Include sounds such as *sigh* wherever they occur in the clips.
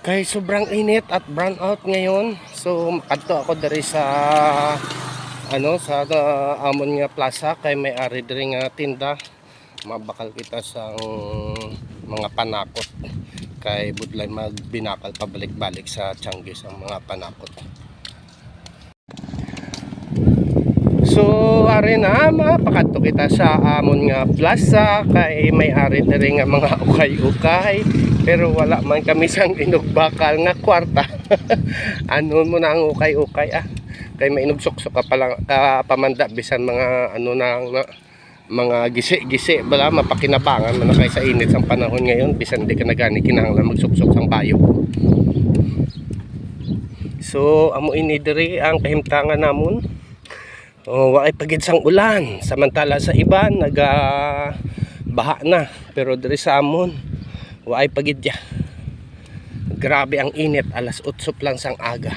Kay sobrang init at brown out ngayon. So makadto ako diri sa ano sa uh, amon nga plaza kay may ari diri nga tinda. Mabakal kita sa mga panakot kay budlay magbinakal pabalik-balik sa Tianggis ang mga panakot. So ari na mapakadto kita sa amon nga plaza kay may ari diri nga mga ukay-ukay pero wala man kami *laughs* sang inugbakal nga kwarta. *laughs* ano mo na ang ukay-ukay ah. Kay may inugsok-sok ka pala ka pamanda bisan mga ano na, mga gisi-gisi bala mapakinabangan man kay sa init sang panahon ngayon bisan di ka na gani kinahanglan magsuksok sang bayo. So amo ini diri ang kahimtangan namon. Oh, wa ay pagid sang ulan samantala sa iba naga baha na pero diri sa amon wa ay pagid ya. Grabe ang init alas 8 lang sang aga.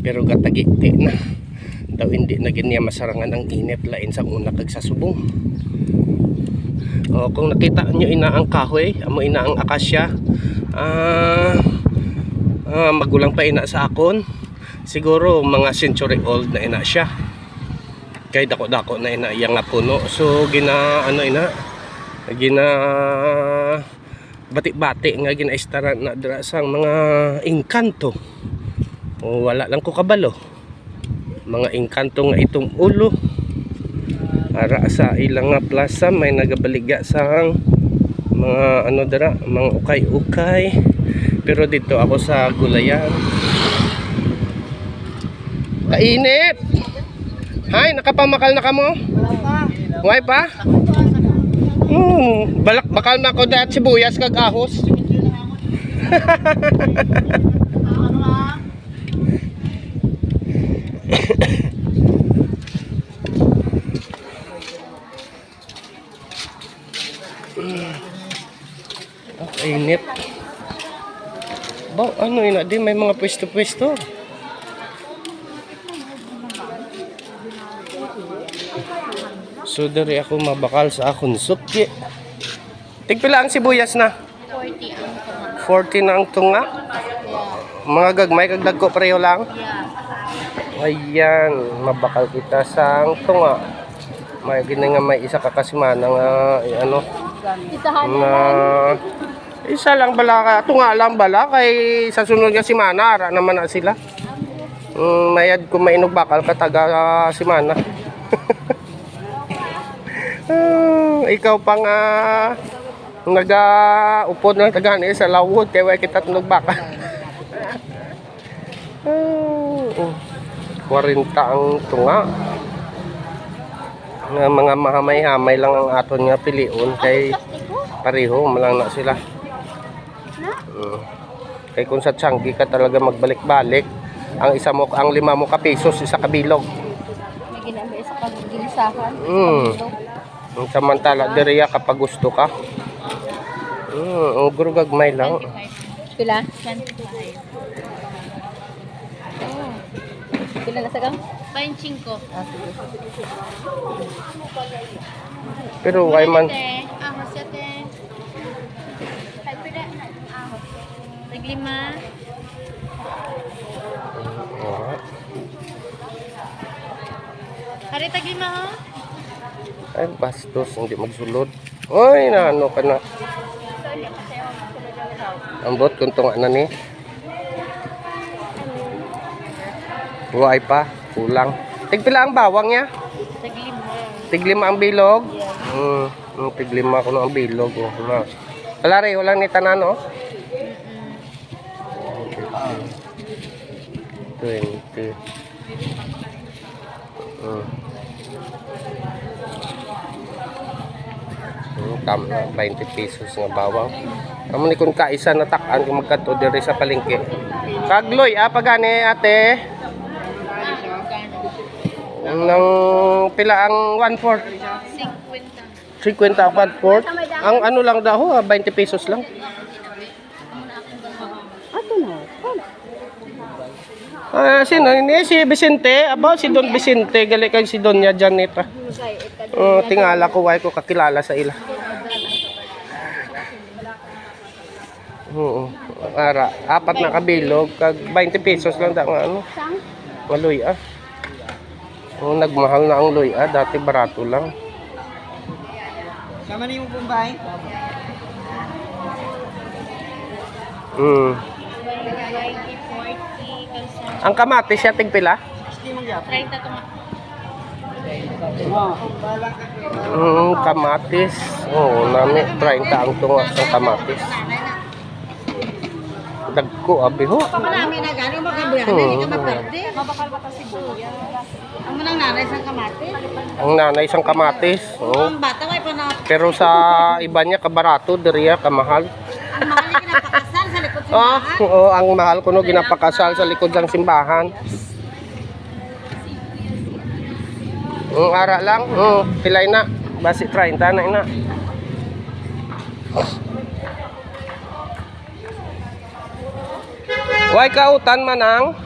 Pero gatagiti na. Daw hindi na ganyan masarangan ang init lain sa una kag sa subong. O kung nakita nyo ina ang kahoy amo ina ang akasya ah ah, magulang pa ina sa akon siguro mga century old na ina siya. Kay dako dako na ina iyang nga puno. So gina ano ina gina bati-bati nga ginaistaran na dira sang mga engkanto. O wala lang ko kabalo. Mga engkanto nga itong ulo. Ara sa ilang nga plaza may nagabaliga sang mga ano dira mga ukay-ukay. Pero dito ako sa gulayan. Kainit! Hay nakapamakal na kamo Why pa? Hmm, balak bakal na ko dahil sibuyas kag ahos. Ah, init. Ba, ano ina di may mga pwesto-pwesto. So dari ako mabakal sa akong sukye. Tigpila ang sibuyas na? 40 ang tunga. 40 na ang tunga. Mga gagmay kag dagko pareho lang. Ayan, mabakal kita sa ang tunga. May gini nga may isa ka kasimana nga eh, ano na isa lang bala ka, tunga lang bala kay sa sunod nga simana ara naman na sila. Mm, mayad ko mainog bakal ka taga ah, simana. Ah, ikaw pa nga naga-upod ng tagani sa lawod kay way kita tunog bakal. Ah, 40 ang tunga. Nga mga mahamay-hamay lang ang aton nga piliun kay pareho malang na sila. Mm. Kay kung sa Changi ka talaga magbalik-balik, ang isa mo ang lima mo ka pesos isa ka bilog. May ginamay sa kagilisahan. Mm. Ang samantala diriya kapag gusto ka. Mm, ang guro gagmay lang. Pila? 25. Oh. Pila na sagang? 25. Ah, sige. Pero why man Ahos yate. Ay, pila. Ahos. Naglima. Ah, Hari taglima ho. Ay bastos hindi magsulod. Oy, na ano ka na. Ambot kung tunga na ni. Buhay pa, kulang. Tigpila ang bawang niya? Taglima. Tiglima ang bilog? Yeah. Hmm, hmm tiglima ko ang bilog. Oh. Na. Kalari, walang ni tanan, oh. Mm-mm. 20. Hmm. Tam na 20 pesos nga bawang. Amo ni kun kaisa na takan kung magkanto diri sa palengke. Kagloy ah pagani ate. Nang pila ang 1/4? 50. 50 ang 1/4. Ang ano lang daw, ah, 20 pesos lang. Ato na. Ah, sino ini si Vicente? Aba si Don Vicente, gali kag si Doña Janeta. Oh, tingala ko why ko kakilala sa ila. Oo. Ara, apat na kabilog, kag 20 pesos lang da nga ano, nga luya. Oh, nagmahal na ang luya, dati barato lang. Sama niyo pong bahay? Mm. 20, 40, kalsa. Ang kamatis siya tigpila? Hindi mo gyap. 30 to nga. Oh. Mm, kamatis. Oo, oh, nami 30 ang tunga sa kamatis. Dagko abi ho. Marami na gano'n, magkabuyan, Oo. hindi ka maperde. Mabakal ba kasi buya? Ang manang nanay sa kamate. Ang nanay isang kamatis. Oo. Ang bata may panap. Pero sa iba niya kabarato, diriya kamahal. Ang mahal niya kinapakasal sa likod Ah, bahay. oo, ang mahal ko no ginapakasal sa likod ng simbahan. Ang ara lang, mm, pilay na. Basi 30 na ina. Why kautan manang?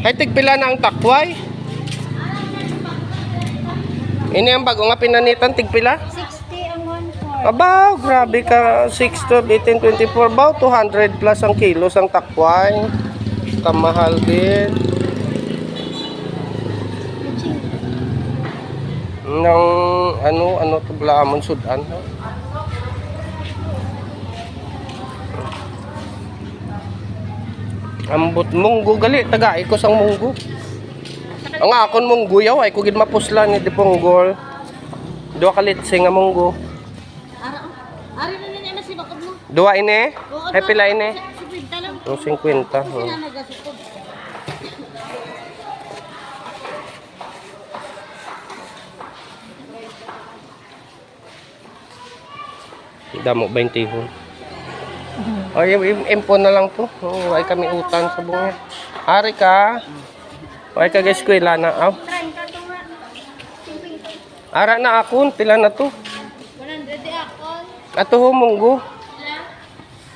Ay tigpila na ang takway. Ini ang bago nga pinanitan tigpila. 60 ang 1 Abaw, grabe ka. 6 to 18, 24. About 200 plus ang kilos ang takway. Kamahal din. Nang ano, ano to Blamon Sudan. Ambot munggo gali tagai ko sang munggo. Ang akon munggo yaw ay kugid mapusla ni Diponggol. Duha ka litse nga munggo. Ari na niya na si bakod mo. Dua ini? Ay pila ini? Si Pinta lang. Yung 50. Kasi oh. Damo 20 ho. O, yung yung impo na lang to. Oh, ay kami utan sa bunga. Hari ka. Ay ka guys ko na. Aw. 30 to nga. Ara na akon. Pila na to. 100 di ako. Ato ho munggo.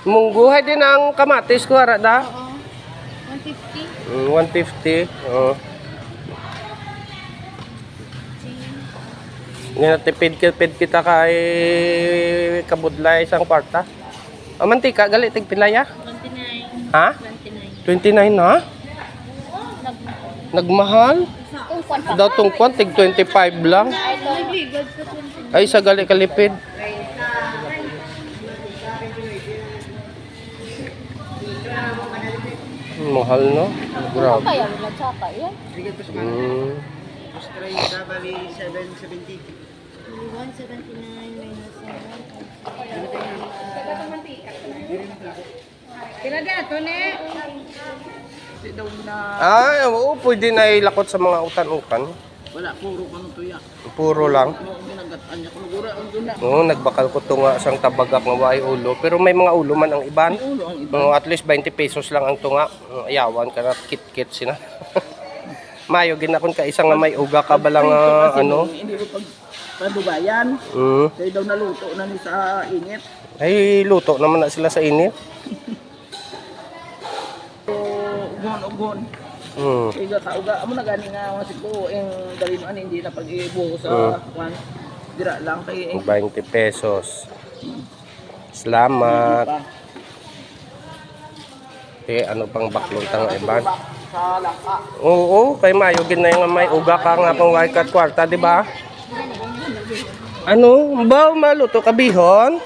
Munggo. Hay din ang kamatis ko. Ara da. Oo. 150. Mm, 150. Oh. Nga tipid tipid kita kay kabudlay isang kwarta. Ang mantika gali tig pilaya. 29. Ha? 29. 29 na? Nagmahal? Daw tong kwan, tig 25 lang. Ay, sa 29. Ay, sa gali kalipid. Mahal no? Grabe. Kaya wala tsaka yan. Sige to sa Mm. Mas 30, bali 770. 179 minus 7. Kira di ato ne. Ay, oo, pwede na ilakot sa mga utan-utan. wala puro pa to ya. Puro lang. Oo, nagbakal ko to nga sang tabagak nga waay ulo. Pero may mga ulo man ang iban. Ulo ang iba. Oo, at least 20 pesos lang ang tunga. Ayawan ka na kit-kit sina. *laughs* Mayo ginakon ka isang nga may uga ka balang ah, ano. Hindi ko pag padubayan. Mm. Kaya daw naluto na ni sa init. Ay, luto naman na sila sa init. *laughs* Ugon-ugon. Mm. Kaya sa uga, amo na gani nga mga siko, yung dali mo ani, hindi na pag-ibuho sa Mm. kwan. Dira lang kay eh. 20 pesos. Salamat. Pa. Eh, ano pang baklong tang iban? Sa laka. Oo, kay Mayo gin na yung may uga ka nga pang wikat kwarta, di ba? Ano? Ba, maluto ka bihon?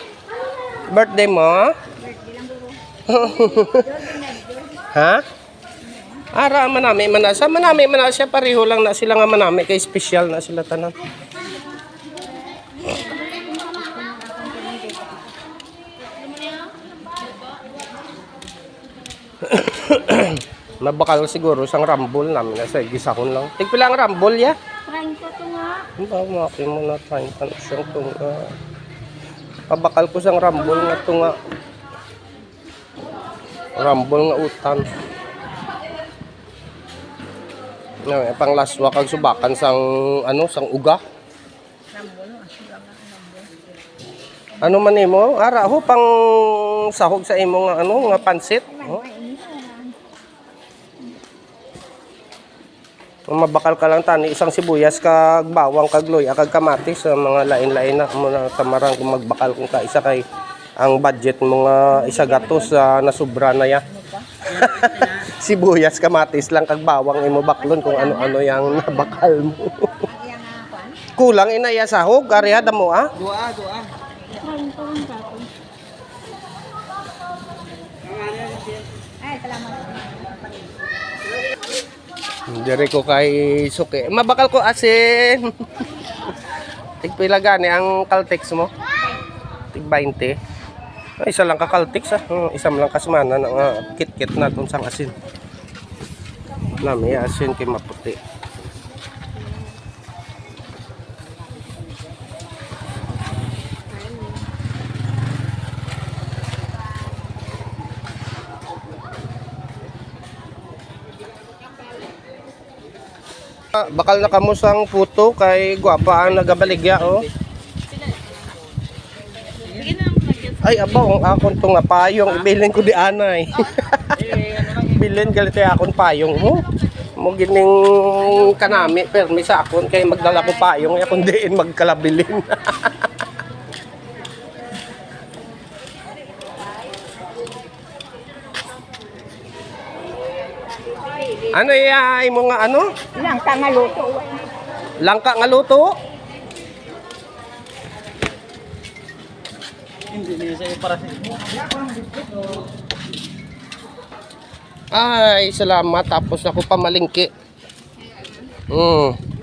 Birthday mo? *laughs* ha? Ara manami man sa manami man siya pareho lang na sila nga manami kay special na sila tanan. *coughs* Nabakal siguro sang rambol namin na sa gisahon lang. Tigpila ang rambol ya? 30 to nga. Ba, maki mo na tayong tanong siyang tunga. Pabakal ko sang rambol nga tunga. Rambol nga utan. No, eh, pang laswa kag subakan sang ano sang uga. Ano man imo? Ara ho pang sahog sa imo nga ano nga pansit. Oh. Mabakal ka lang tani isang sibuyas kag bawang kag loy kag kamatis sa mga lain-lain na mo na tamarang kung magbakal kung ka isa kay ang budget mo nga isa gatos sa nasubra na ya. *laughs* sibuyas kamatis lang kag bawang imo baklon kung ano-ano yang nabakal mo. *laughs* Kulang inaya sahog ariha damo ah. Dua, dua. Ay, salamat. Diri ko kay suki. Mabakal ko asin. *laughs* Tigpila gani ang Caltex mo? Tig 20. Ay, isa lang ka Caltex ah. Hmm, isa lang kasmana na nga kit-kit na tun sang asin. Nami asin kay maputi. Bakal na kamo sang puto kay gwapa ang nagabaligya oh. Ay abaw ang akon to nga payong ibilin ko di anay. *laughs* Bilin galit akon payong mo. Mo gining kanami permi sa akon kay magdala ko payong ay akon diin magkalabilin. *laughs* ano iya mo nga ano? Ilang ka nga luto. Langka nga luto? Hindi niya sa'yo para sa Ay, salamat. Tapos ako pamalingki. Mm.